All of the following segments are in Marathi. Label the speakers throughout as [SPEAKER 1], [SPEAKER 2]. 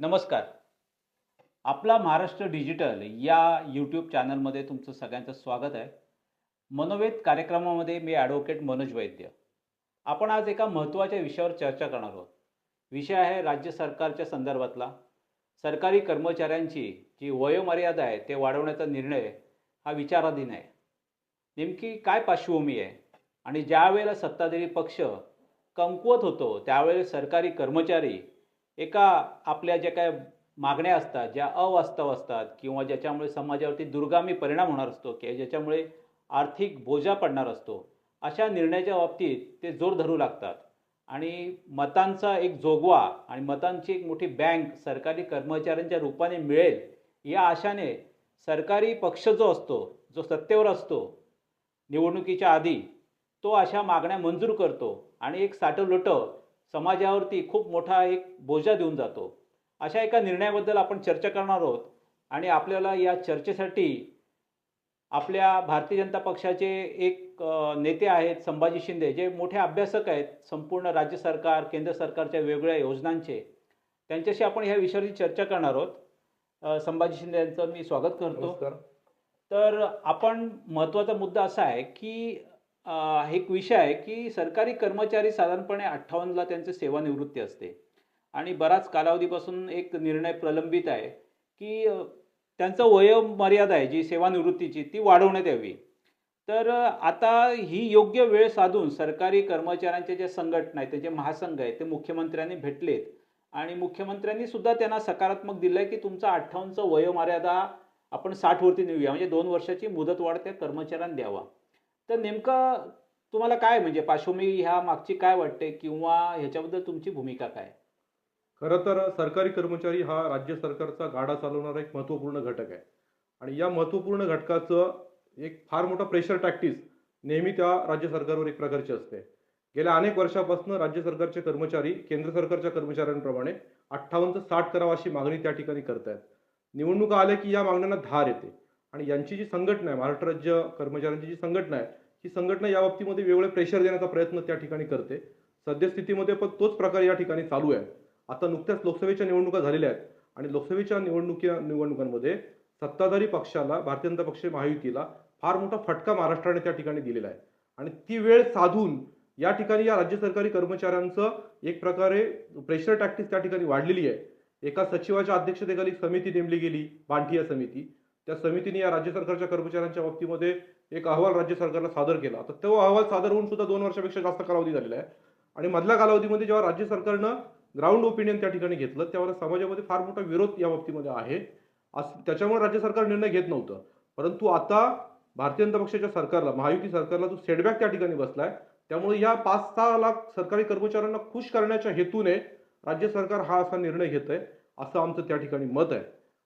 [SPEAKER 1] नमस्कार. आपला महाराष्ट्र डिजिटल या यूट्यूब चॅनलमध्ये तुमचं सगळ्यांचं स्वागत आहे. मनोवेद कार्यक्रमामध्ये मी ॲडव्होकेट मनोज वैद्य. आपण आज एका महत्त्वाच्या विषयावर चर्चा करणार आहोत. विषय आहे राज्य सरकारच्या संदर्भातला. सरकारी कर्मचाऱ्यांची जी वयोमर्यादा आहे ते वाढवण्याचा निर्णय हा विचाराधीन आहे. नेमकी काय पार्श्वभूमी आहे? आणि ज्यावेळेला सत्ताधारी पक्ष कमकुवत होतो त्यावेळेस सरकारी कर्मचारी एका आपल्या ज्या काय मागण्या असतात ज्या अवास्तव असतात किंवा ज्याच्यामुळे समाजावरती दुर्गामी परिणाम होणार असतो किंवा ज्याच्यामुळे आर्थिक बोजा पडणार असतो अशा निर्णयाच्या बाबतीत ते जोर धरू लागतात. आणि मतांचा एक जोगवा आणि मतांची एक मोठी बँक सरकारी कर्मचाऱ्यांच्या रूपाने मिळेल या आशाने सरकारी पक्ष जो असतो जो सत्तेवर असतो निवडणुकीच्या आधी तो अशा मागण्या मंजूर करतो आणि एक साठवलोटं समाजावरती खूप मोठा एक बोजा देऊन जातो. अशा एका निर्णयाबद्दल आपण चर्चा करणार आहोत आणि आपल्याला या चर्चेसाठी आपल्या भारतीय जनता पक्षाचे एक नेते आहेत संभाजी शिंदे जे मोठे अभ्यासक आहेत संपूर्ण राज्य सरकार केंद्र सरकारच्या वेगवेगळ्या योजनांचे. त्यांच्याशी आपण ह्या विषयावरती चर्चा करणार आहोत. संभाजी शिंदे यांचं मी स्वागत करतो. तर आपण महत्त्वाचा मुद्दा असा आहे की एक विषय आहे की सरकारी कर्मचारी साधारणपणे अठ्ठावन्नला त्यांची सेवानिवृत्ती असते. आणि बराच कालावधीपासून एक निर्णय प्रलंबित आहे की त्यांचं वयोमर्यादा आहे जी सेवानिवृत्तीची ती वाढवण्यात यावी. तर आता ही योग्य वेळ साधून सरकारी कर्मचाऱ्यांचे जे संघटना आहेत त्याचे महासंघ आहेत ते मुख्यमंत्र्यांनी भेटलेत. आणि मुख्यमंत्र्यांनी सुद्धा त्यांना सकारात्मक दिलं आहे की तुमचा अठ्ठावन्नचं वयोमर्यादा आपण साठवरती नेऊया. म्हणजे दोन वर्षाची मुदतवाढ त्या कर्मचाऱ्यांना द्यावा. तर नेमकं तुम्हाला काय म्हणजे पार्श्वभूमी ह्या मागची काय वाटते किंवा ह्याच्याबद्दल तुमची भूमिका काय?
[SPEAKER 2] खरं तर सरकारी कर्मचारी हा राज्य सरकारचा गाडा चालवणारा एक महत्त्वपूर्ण घटक आहे. आणि या महत्त्वपूर्ण घटकाचं एक फार मोठा प्रेशर टॅक्टिस नेहमी त्या राज्य सरकारवर एक प्रकारची असते. गेल्या अनेक वर्षापासून राज्य सरकारचे कर्मचारी केंद्र सरकारच्या कर्मचाऱ्यांप्रमाणे अठ्ठावन्नचं साठ करावा अशी मागणी त्या ठिकाणी करतायत. निवडणुका आल्या की या मागण्यांना धार येते. आणि यांची जी संघटना आहे महाराष्ट्र राज्य कर्मचाऱ्यांची जी संघटना आहे ही संघटना या बाबतीमध्ये वेगवेगळे प्रेशर देण्याचा प्रयत्न त्या ठिकाणी करते. सद्यस्थितीमध्ये पण तोच प्रकार या ठिकाणी चालू आहे. आता नुकत्याच लोकसभेच्या निवडणुका झालेल्या आहेत. आणि लोकसभेच्या निवडणुकी निवडणुकांमध्ये सत्ताधारी पक्षाला भारतीय जनता पक्ष महायुतीला फार मोठा फटका महाराष्ट्राने त्या ठिकाणी दिलेला आहे. आणि ती वेळ साधून या ठिकाणी या राज्य सरकारी कर्मचाऱ्यांचं एक प्रकारे प्रेशर टॅक्टिस त्या ठिकाणी वाढलेली आहे. एका सचिवाच्या अध्यक्षतेखाली समिती नेमली गेली बांठिया समिती. त्या समितीने या राज्य सरकारच्या कर्मचाऱ्यांच्या बाबतीमध्ये एक अहवाल राज्य सरकारला सादर केला. तर तो अहवाल सादर होऊन सुद्धा दोन वर्षापेक्षा जास्त कालावधी झालेला आहे. आणि मधल्या कालावधीमध्ये जेव्हा राज्य सरकारनं ग्राउंड ओपिनियन त्या ठिकाणी घेतलं त्यावेळेला समाजामध्ये फार मोठा विरोध या बाबतीमध्ये आहे. त्याच्यामुळे राज्य सरकार निर्णय घेत नव्हतं. परंतु आता भारतीय जनता पक्षाच्या सरकारला महायुती सरकारला जो सेटबॅक त्या ठिकाणी बसलाय त्यामुळे या पाच सहा लाख सरकारी कर्मचाऱ्यांना खुश करण्याच्या हेतूने राज्य सरकार हा असा निर्णय घेत आहे असं आमचं त्या ठिकाणी मत आहे.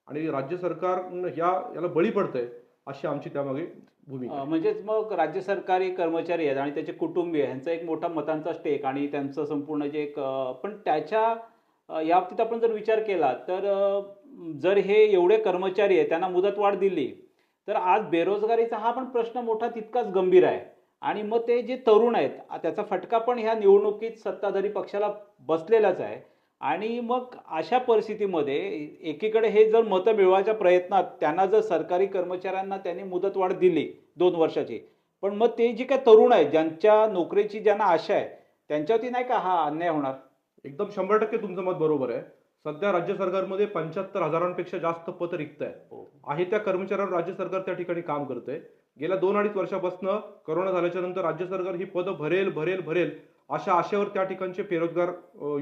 [SPEAKER 2] आणि राज्य सरकार या याला बळी पडतंय अशी आमची त्यामागे भूमिका.
[SPEAKER 1] म्हणजेच मग राज्य सरकारी कर्मचारी आहेत आणि त्याचे कुटुंबीय ह्यांचा एक मोठा मतांचा स्टेक आणि त्यांचं संपूर्ण जे एक पण त्याच्या या बाबतीत आपण जर विचार केला तर जर हे एवढे कर्मचारी आहेत त्यांना मुदतवाढ दिली तर आज बेरोजगारीचा हा पण प्रश्न मोठा तितकाच गंभीर आहे. आणि मग ते जे तरुण आहेत त्याचा फटका पण ह्या निवडणुकीत सत्ताधारी पक्षाला बसलेलाच आहे. आणि मग अशा परिस्थितीमध्ये एकीकडे हे जर मतं मिळवायच्या प्रयत्नात त्यांना जर सरकारी कर्मचाऱ्यांना त्यांनी मुदतवाढ दिली दोन वर्षाची पण मग ते जे काय तरुण आहेत ज्यांच्या नोकरीची ज्यांना आशा आहे त्यांच्यावरती नाही का हा अन्याय होणार?
[SPEAKER 2] एकदम शंभर टक्के तुमचं मत बरोबर आहे. सध्या राज्य सरकारमध्ये पंच्याहत्तर हजारांपेक्षा जास्त पद रिक्त आहे आहे त्या कर्मचाऱ्यांवर राज्य सरकार त्या ठिकाणी काम करतंय. गेल्या दोन अडीच वर्षापासून कोरोना झाल्याच्यानंतर राज्य सरकार ही पदं भरेल भरेल भरेल अशा आशेवर त्या ठिकाणचे बेरोजगार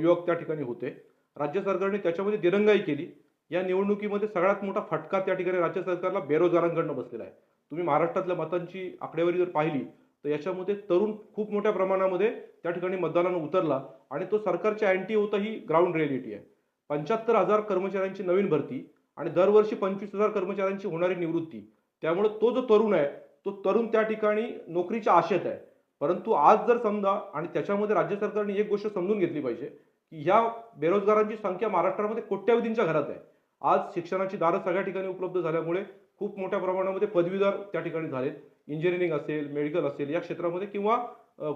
[SPEAKER 2] युवक त्या ठिकाणी होते. राज्य सरकारने त्याच्यामध्ये दिरंगाई केली. या निवडणुकीमध्ये सगळ्यात मोठा फटका त्या ठिकाणी राज्य सरकारला बेरोजगारांकडनं बसलेला आहे. तुम्ही महाराष्ट्रातल्या मतांची आकडेवारी जर पाहिली तर याच्यामध्ये तरुण खूप मोठ्या प्रमाणामध्ये त्या ठिकाणी मतदानानं उतरला आणि तो सरकारच्या अँटी होता ही ग्राउंड रिअलिटी आहे. पंच्याहत्तर हजार कर्मचाऱ्यांची नवीन भरती आणि दरवर्षी पंचवीस हजार कर्मचाऱ्यांची होणारी निवृत्ती. त्यामुळे तो जो तरुण आहे तो तरुण त्या ठिकाणी नोकरीच्या आशेत आहे. परंतु आज जर समजा आणि त्याच्यामध्ये राज्य सरकारने एक गोष्ट समजून घेतली पाहिजे की ह्या बेरोजगारांची संख्या महाराष्ट्रामध्ये कोट्यावधींच्या घरात आहे. आज शिक्षणाची दारं सगळ्या ठिकाणी उपलब्ध झाल्यामुळे खूप मोठ्या प्रमाणामध्ये पदवीधर त्या ठिकाणी झालेत. इंजिनिअरिंग असेल मेडिकल असेल या क्षेत्रामध्ये किंवा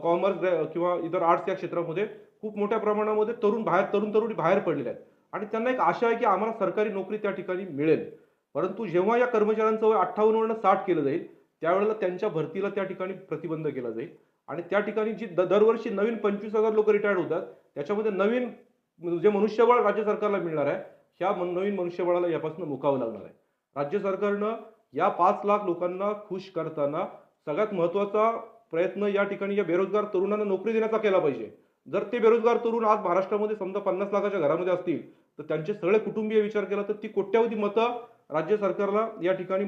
[SPEAKER 2] कॉमर्स किंवा इतर आर्ट्स या क्षेत्रामध्ये खूप मोठ्या प्रमाणामध्ये तरुण बाहेर तरुण तरुणी बाहेर पडलेल्या आहेत. आणि त्यांना एक आशा आहे की आम्हाला सरकारी नोकरी त्या ठिकाणी मिळेल. परंतु जेव्हा या कर्मचाऱ्यांचं वय अठ्ठावन्न साठ केलं जाईल त्यावेळेला त्यांच्या भरतीला त्या ठिकाणी प्रतिबंध केला जाईल. आणि त्या ठिकाणी जी द- दरवर्षी नवीन पंचवीस हजार लोक रिटायर्ड होतात त्याच्यामध्ये नवीन जे मनुष्यबळ राज्य सरकारला मिळणार आहे ह्या मन- नवीन मनुष्यबळाला यापासून मुकावं लागणार आहे. राज्य सरकारनं या पाच लाख लोकांना खुश करताना सगळ्यात महत्त्वाचा प्रयत्न या ठिकाणी या बेरोजगार तरुणांना नोकरी देण्याचा केला पाहिजे. जर ते बेरोजगार तरुण आज महाराष्ट्रामध्ये समजा पन्नास लाखाच्या घरामध्ये असतील तर त्यांचे सगळे कुटुंबीय विचार केला तर ती कोट्यावधी मतं राज्य सरकारला या ठिकाणी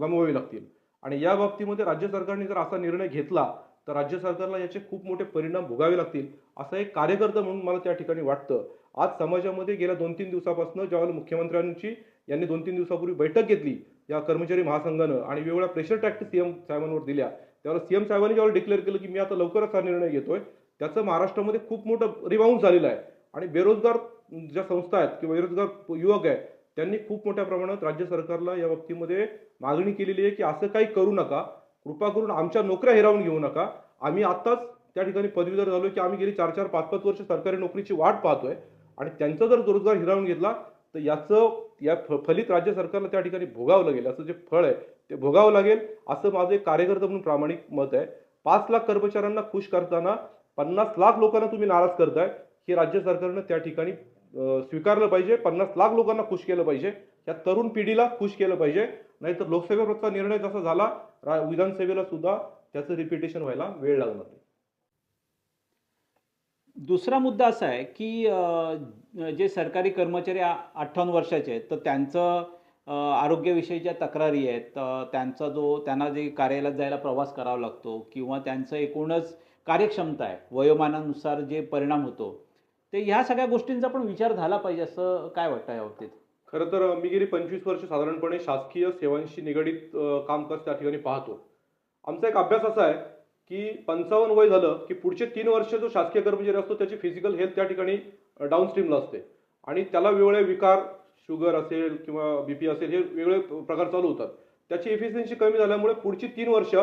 [SPEAKER 2] गमवावी लागतील. आणि या बाबतीमध्ये राज्य सरकारने जर असा निर्णय घेतला तर राज्य सरकारला याचे खूप मोठे परिणाम भोगावे लागतील असं एक कार्यकर्ता म्हणून मला त्या ठिकाणी वाटतं. आज समाजामध्ये गेल्या दोन तीन दिवसापासून ज्यावेळेला मुख्यमंत्र्यांची यांनी दोन तीन दिवसापूर्वी बैठक घेतली या कर्मचारी महासंघानं आणि वेगवेगळ्या प्रेशर टॅक्टिस सीएम साहेबांवर दिल्या त्यावेळेला सीएम साहेबांनी ज्यावेळेला डिक्लेअर केलं की मी आता लवकरच हा निर्णय घेतोय त्याचं महाराष्ट्रामध्ये खूप मोठं रिबाउंड झालेलं आहे. आणि बेरोजगार ज्या संस्था आहेत किंवा बेरोजगार युवक आहेत त्यांनी खूप मोठ्या प्रमाणात राज्य सरकारला या बाबतीमध्ये मागणी केलेली आहे की असं काही करू नका कृपा करून आमच्या नोकऱ्या हिरावून घेऊ नका. आम्ही आत्ताच त्या ठिकाणी पदवीधर झालो की आम्ही गेली चार चार पाच पाच वर्ष सरकारी नोकरीची वाट पाहतोय. आणि त्यांचा जर रोजगार हिरावून घेतला तर याचं या फ- फलित राज्य सरकारला त्या ठिकाणी भोगावं लागेल. असं जे फळ आहे ते भोगावं लागेल. असं माझं एक कार्यकर्ता म्हणून प्रामाणिक मत आहे. पाच लाख कर्मचाऱ्यांना खुश करताना पन्नास लाख लोकांना तुम्ही नाराज करताय. हे राज्य सरकारनं त्या ठिकाणी स्वीकारलं पाहिजे. पन्नास लाख लोकांना खुश केलं पाहिजे. या तरुण पिढीला खुश केलं पाहिजे. नाहीतर लोकसभेवरचा निर्णय जसा झाला विधानसभेला सुद्धा त्याचं रिपिटेशन व्हायला वेळ लागणार नाही.
[SPEAKER 1] दुसरा मुद्दा असा आहे की जे सरकारी कर्मचारी अठ्ठावन्न वर्षाचे आहेत तर त्यांचं अ, आरोग्यविषयीच्या तक्रारी आहेत त्यांचा जो त्यांना जे कार्यालयात जायला प्रवास करावा लागतो किंवा त्यांचं एकूणच कार्यक्षमता आहे वयोमानानुसार जे परिणाम होतो ते ह्या सगळ्या गोष्टींचा पण विचार झाला पाहिजे असं काय वाटतं या बाबतीत?
[SPEAKER 2] खरं तर मी गेली पंचवीस वर्ष साधारणपणे शासकीय सेवांशी निगडीत कामकाज त्या ठिकाणी पाहतो. आमचा एक अभ्यास असा आहे की पंचावन्न वय झालं की पुढचे तीन वर्ष जो शासकीय कर्मचारी असतो त्याची फिजिकल हेल्थ त्या ठिकाणी डाऊनस्ट्रीमला असते. आणि त्याला वेगवेगळे विकार शुगर असेल किंवा बीपी असेल हे वेगळे प्रकार चालू होतात. त्याची एफिशियन्सी कमी झाल्यामुळे पुढची तीन वर्ष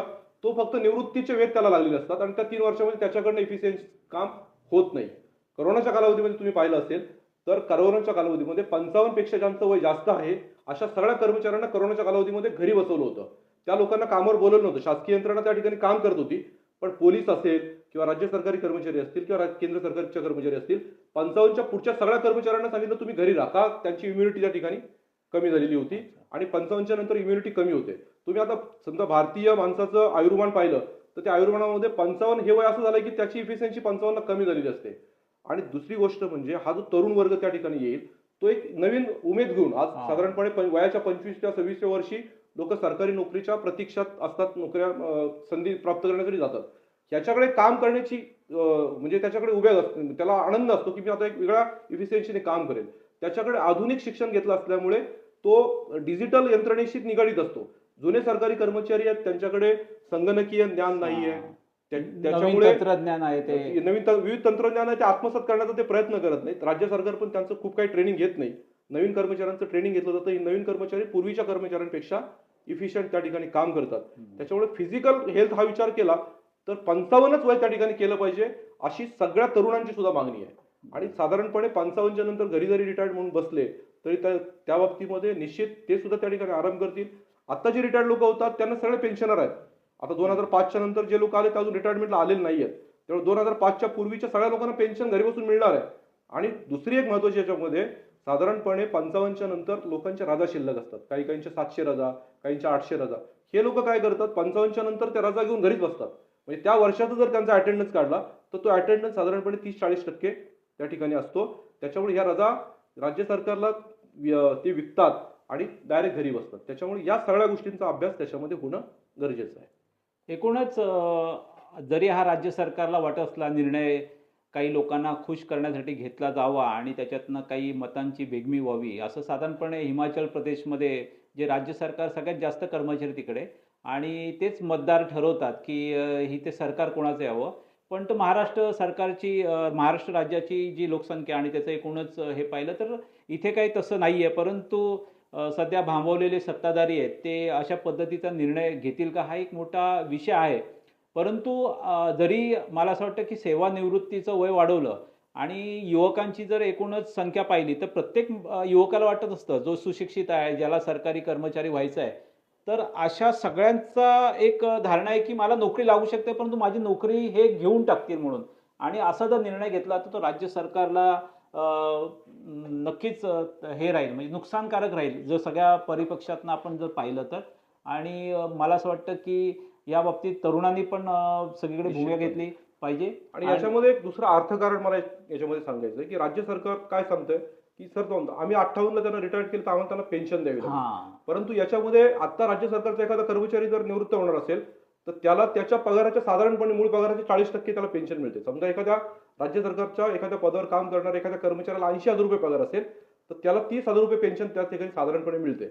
[SPEAKER 2] तो फक्त निवृत्तीचे वेध त्याला लागलेले असतात आणि त्या तीन वर्षामध्ये त्याच्याकडनं एफिशियन्सी काम होत नाही. करोनाच्या कालावधीमध्ये तुम्ही पाहिलं असेल तर करोनाच्या कालावधीमध्ये पंचावन्नपेक्षा ज्यांचं वय जास्त आहे अशा सगळ्या कर्मचाऱ्यांना करोनाच्या कालावधीमध्ये घरी बसवलं होतं. त्या लोकांना कामावर बोलवलं नव्हतं. शासकीय यंत्रणा त्या ठिकाणी काम करत होती. पण पोलीस असेल किंवा राज्य सरकारी कर्मचारी असतील किंवा केंद्र सरकारच्या कर्मचारी असतील पंचावन्नच्या पुढच्या सगळ्या कर्मचाऱ्यांना सांगितलं तुम्ही घरी राहा. त्यांची इम्युनिटी त्या ठिकाणी कमी झालेली होती आणि पंचावन्नच्या नंतर इम्युनिटी कमी होते. तुम्ही आता समजा भारतीय माणसाचं आयुर्मान पाहिलं तर त्या आयुर्मानामध्ये पंचावन्न हे वय असं झालं की त्याची इफिशियन्सी पंचावन्न कमी झालेली असते. आणि दुसरी गोष्ट म्हणजे हा जो तरुण वर्ग त्या ठिकाणी येईल तो एक नवीन उमेद घेऊन आज. साधारणपणे वयाच्या पंचवीसच्या सव्वीसच्या वर्षी लोक सरकारी नोकरीच्या प्रतीक्षात असतात नोकऱ्या संधी प्राप्त करण्यासाठी जातात. ह्याच्याकडे काम करण्याची म्हणजे त्याच्याकडे उभ्या असतो त्याला आनंद असतो की मी आता एक वेगळ्या इफिशियन्सीने काम करेल त्याच्याकडे आधुनिक शिक्षण घेतलं असल्यामुळे तो डिजिटल यंत्रणेशी निगडीत असतो. जुने सरकारी कर्मचारी आहेत त्यांच्याकडे संगणकीय ज्ञान नाहीये. त्याच्यामुळे
[SPEAKER 1] तंत्रज्ञान आहे ते.
[SPEAKER 2] नवीन विविध तंत्रज्ञान आहे ते आत्मसात करण्याचा ते प्रयत्न करत नाहीत. राज्य सरकार पण त्यांचं खूप काही ट्रेनिंग घेत नाही. नवीन कर्मचाऱ्यांचं ट्रेनिंग घेतलं जातं. ही नवीन कर्मचारी पूर्वीच्या कर्मचाऱ्यांपेक्षा इफिशियंट त्या ठिकाणी काम करतात. त्याच्यामुळे फिजिकल हेल्थ हा विचार केला तर पंचावन्नच वय त्या ठिकाणी केलं पाहिजे अशी सगळ्या तरुणांची सुद्धा मागणी आहे. आणि साधारणपणे पंचावन्नच्या नंतर घरी जरी रिटायर्ड म्हणून बसले तरी त्या त्या बाबतीमध्ये निश्चित ते सुद्धा त्या ठिकाणी आराम करतील. आता जे रिटायर्ड लोक होतात त्यांना सगळे पेन्शनर आहेत. आता दोन हजार पाचच्या नंतर जे लोक आले ते अजून रिटायरमेंटला आलेले नाही आहेत त्यामुळे दोन हजार पाचच्या पूर्वीच्या सगळ्या लोकांना पेन्शन घरी बसून मिळणार आहे. आणि दुसरी एक महत्वाची याच्यामध्ये साधारणपणे पंचावन्नच्या नंतर लोकांच्या रजा शिल्लक असतात. काही काहींच्या सातशे रजा काहींच्या आठशे रजा. हे लोक काय करतात? पंचावन्नच्या नंतर त्या रजा घेऊन घरीच बसतात. म्हणजे त्या वर्षाचा जर त्यांचा अटेंडन्स काढला तर तो अटेंडन्स साधारणपणे तीस चाळीस टक्के त्या ठिकाणी असतो. त्याच्यामुळे ह्या रजा राज्य सरकारला ते विकतात आणि डायरेक्ट घरी बसतात. त्याच्यामुळे या सगळ्या गोष्टींचा अभ्यास त्याच्यामध्ये होणं गरजेचं आहे.
[SPEAKER 1] एकूणच जरी हा राज्य सरकारला वाटत असला निर्णय काही लोकांना खुश करण्यासाठी घेतला जावा आणि त्याच्यातनं काही मतांची बेगमी व्हावी असं साधारणपणे हिमाचल प्रदेशमध्ये जे राज्य सरकार सगळ्यात जास्त कर्मचारी तिकडे आणि तेच मतदार ठरवतात की ही ते सरकार कोणाचं यावं. पण तर महाराष्ट्र सरकारची महाराष्ट्र राज्याची जी लोकसंख्या आणि त्याचं एकूणच हे पाहिलं तर इथे काही तसं नाही आहे परंतु सध्या भांबवलेले सत्ताधारी आहेत ते अशा पद्धतीचा निर्णय घेतील का? हा एक मोठा विषय आहे. परंतु जरी मला असं वाटतं की सेवानिवृत्तीचं वय वाढवलं आणि युवकांची जर एकूणच संख्या पाहिली तर प्रत्येक युवकाला वाटत असतं जो सुशिक्षित आहे ज्याला सरकारी कर्मचारी व्हायचं आहे तर अशा सगळ्यांचा एक धारणा आहे की मला नोकरी लागू शकते परंतु माझी नोकरी हे घेऊन टाकतील म्हणून. आणि असा जर निर्णय घेतला तर तो राज्य सरकारला नक्कीच हे राहील म्हणजे नुकसानकारक राहील जर सगळ्या परिपक्षातनं आपण जर पाहिलं तर. आणि मला असं वाटतं की या बाबतीत तरुणांनी पण सगळीकडे भूमिका. घेतली पाहिजे.
[SPEAKER 2] आणि याच्यामध्ये एक दुसरं अर्थकारण मला याच्यामध्ये सांगायचं की राज्य सरकार काय सांगतंय की सर आम्ही अठ्ठावन्नला त्यांना रिटायर केलं तर आम्हाला त्यांना पेन्शन द्यावी
[SPEAKER 1] हा.
[SPEAKER 2] परंतु याच्यामध्ये आता राज्य सरकारचा एखादा कर्मचारी जर निवृत्त होणार असेल तर त्याला त्याच्या पगाराच्या साधारणपणे मूळ पगाराचे चाळीस टक्के त्याला पेन्शन मिळते. समजा एखाद्या राज्य सरकारच्या एखाद्या पदावर काम करणाऱ्या एखाद्या कर्मचाऱ्याला ऐंशी हजार रुपये पगार असेल तर त्याला तीस हजार रुपये पेन्शन त्या ठिकाणी साधारणपणे मिळते.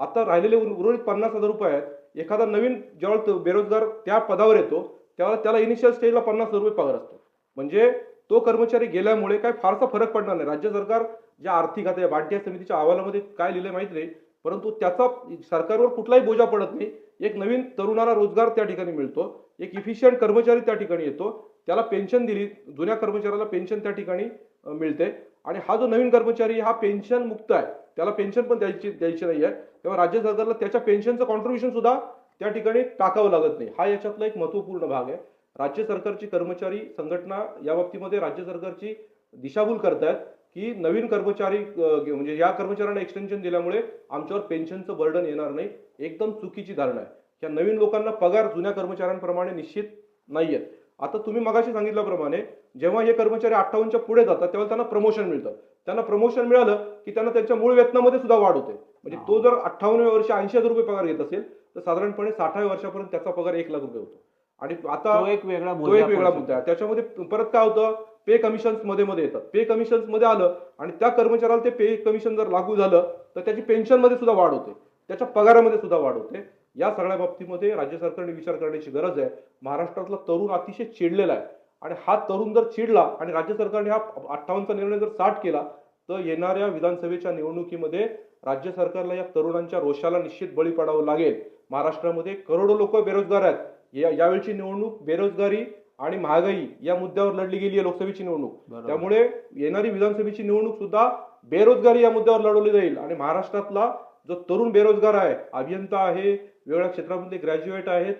[SPEAKER 2] आता राहिलेले उर्वरित पन्नास हजार रुपये आहेत एखादा नवीन जेव्हा तो बेरोजगार त्या पदावर येतो त्यावेळेला त्याला इनिशियल स्टेजला पन्नास हजार रुपये पगार असतो. म्हणजे तो कर्मचारी गेल्यामुळे काय फारसा फरक पडणार नाही. राज्य सरकार ज्या आर्थिक आता या भांडीय समितीच्या अहवालामध्ये काय लिहिलं माहीत नाही परंतु त्याचा सरकारवर कुठलाही बोजा पडत नाही. एक नवीन तरुणाला रोजगार त्या ठिकाणी मिळतो. एक इफिशियंट कर्मचारी त्या ठिकाणी येतो. त्याला पेन्शन दिली जुन्या कर्मचाऱ्याला पेन्शन त्या ठिकाणी मिळते. आणि हा जो नवीन कर्मचारी हा पेन्शन मुक्त आहे. त्याला पेन्शन पण द्यायची द्यायची नाही आहे. तेव्हा राज्य सरकारला त्याच्या पेन्शनचं कॉन्ट्रीब्युशन सुद्धा त्या ठिकाणी टाकावं लागत नाही. हा याच्यातला एक महत्त्वपूर्ण भाग आहे. राज्य सरकारची कर्मचारी संघटना या बाबतीमध्ये राज्य सरकारची दिशाभूल करतायत की नवीन कर्मचारी म्हणजे या कर्मचाऱ्यांना एक्सटेन्शन दिल्यामुळे आमच्यावर पेन्शनचं बर्डन येणार नाही. एकदम चुकीची धारणा आहे. या नवीन लोकांना पगार जुन्या कर्मचाऱ्यांप्रमाणे निश्चित नाहीयेत. आता तुम्ही मगाशी सांगितल्याप्रमाणे जेव्हा हे कर्मचारी अठ्ठावन्नच्या पुढे जातात तेव्हा त्यांना प्रमोशन मिळतं. त्यांना प्रमोशन मिळालं की त्यांना त्यांच्या मूळ वेतनामध्ये सुद्धा वाढ होते. म्हणजे तो जर अठ्ठावन्नव्या वर्षी ऐंशी हजार रुपये पगार घेत असेल तर साधारणपणे साठाव्या वर्षापर्यंत त्याचा पगार एक लाख रुपये होतो. आणि आता
[SPEAKER 1] तो एक वेगळा
[SPEAKER 2] तो एक वेगळा मुद्दा आहे. त्याच्यामध्ये परत काय होतं? पे कमिशन्समध्ये मध्ये येतात. पे कमिशन्समध्ये आलं आणि त्या कर्मचाऱ्याला ते पे कमिशन जर लागू झालं तर त्याची पेन्शनमध्ये सुद्धा वाढ होते. त्याच्या पगारामध्ये सुद्धा वाढ होते. या सगळ्या बाबतीमध्ये राज्य सरकारने विचार करण्याची गरज आहे. महाराष्ट्रातला तरुण अतिशय चिडलेला आहे. आणि हा तरुण जर चिडला आणि राज्य सरकारने हा अठ्ठावन्नचा निर्णय जर साठ केला तर येणाऱ्या विधानसभेच्या निवडणुकीमध्ये राज्य सरकारला या तरुणांच्या रोषाला निश्चित बळी पडावं लागेल. महाराष्ट्रामध्ये करोडो लोक बेरोजगार आहेत. या यावेळची निवडणूक बेरोजगारी आणि महागाई या मुद्द्यावर लढली गेली आहे लोकसभेची निवडणूक. त्यामुळे येणारी विधानसभेची निवडणूक सुद्धा बेरोजगारी या मुद्द्यावर लढवली जाईल. आणि महाराष्ट्रातला जो तरुण बेरोजगार आहे अभियंता आहे वेगवेगळ्या क्षेत्रामध्ये ग्रॅज्युएट आहेत.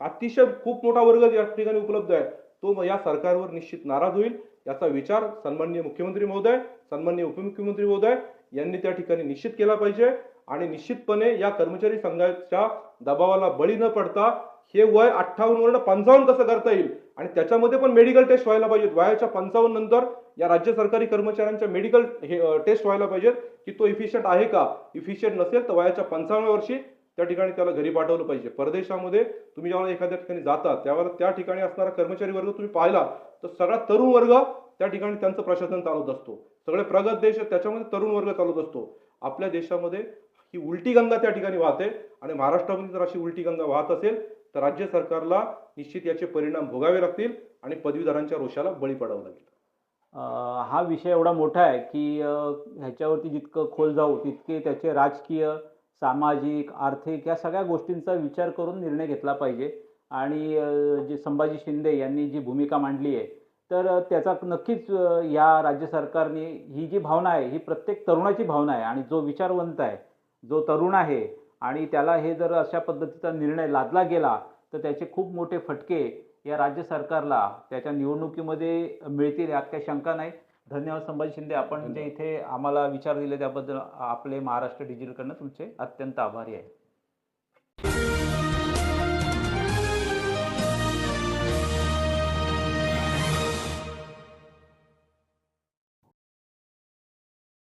[SPEAKER 2] अतिशय खूप मोठा वर्ग या ठिकाणी उपलब्ध आहे. तो या सरकारवर निश्चित नाराज होईल याचा विचार सन्माननीय मुख्यमंत्री महोदय सन्माननीय उपमुख्यमंत्री महोदय यांनी त्या ठिकाणी निश्चित केला पाहिजे. आणि निश्चितपणे या कर्मचारी संघाच्या दबावाला बळी न पडता हे वय अठ्ठावन्न वर्ण पंचावन्न कसं करता येईल? आणि त्याच्यामध्ये पण मेडिकल टेस्ट व्हायला पाहिजेत. वयाच्या पंचावन्न नंतर या राज्य सरकारी कर्मचाऱ्यांच्या मेडिकल हे टेस्ट व्हायला पाहिजेत. की तो इफिशियंट आहे का? इफिशियंट नसेल तर वयाच्या पंचावन्न वर्षी त्या ठिकाणी त्याला घरी पाठवलं पाहिजे. परदेशामध्ये तुम्ही ज्यावेळेला एखाद्या ठिकाणी जाता त्यावेळेला त्या ठिकाणी असणारा कर्मचारी वर्ग तुम्ही पाहिला तर सगळा तरुण वर्ग त्या ठिकाणी त्यांचं प्रशासन चालवत असतो. सगळे प्रगत देश आहेत, त्याच्यामध्ये तरुण वर्ग चालवत असतो. आपल्या देशामध्ये ही उलटी गंगा त्या ठिकाणी वाहते आणि महाराष्ट्रामध्ये जर अशी उलटी गंगा वाहत असेल तर राज्य सरकारला निश्चित याचे परिणाम भोगावे लागतील आणि पदवीधरांच्या रोषाला बळी पडावं लागेल.
[SPEAKER 1] हा विषय एवढा मोठा आहे की ह्याच्यावरती जितकं खोल जाऊ तितके त्याचे राजकीय सामाजिक आर्थिक या सगळ्या गोष्टींचा विचार करून निर्णय घेतला पाहिजे. आणि जे संभाजी शिंदे यांनी जी भूमिका मांडली आहे तर त्याचा नक्कीच या राज्य सरकारने ही जी भावना आहे ही प्रत्येक तरुणाची भावना आहे. आणि जो विचारवंत आहे जो तरुण आहे आणि त्याला हे जर अशा पद्धतीचा निर्णय लादला गेला तर त्याचे खूप मोठे फटके या राज्य सरकारला त्याच्या निवडणुकीमध्ये मिळतील यात काही शंका नाही. धन्यवाद संभाजी शिंदे. आपण जे इथे आम्हाला विचार दिले त्याबद्दल आपले महाराष्ट्र डिजिटलकडनं तुमचे अत्यंत आभारी आहे.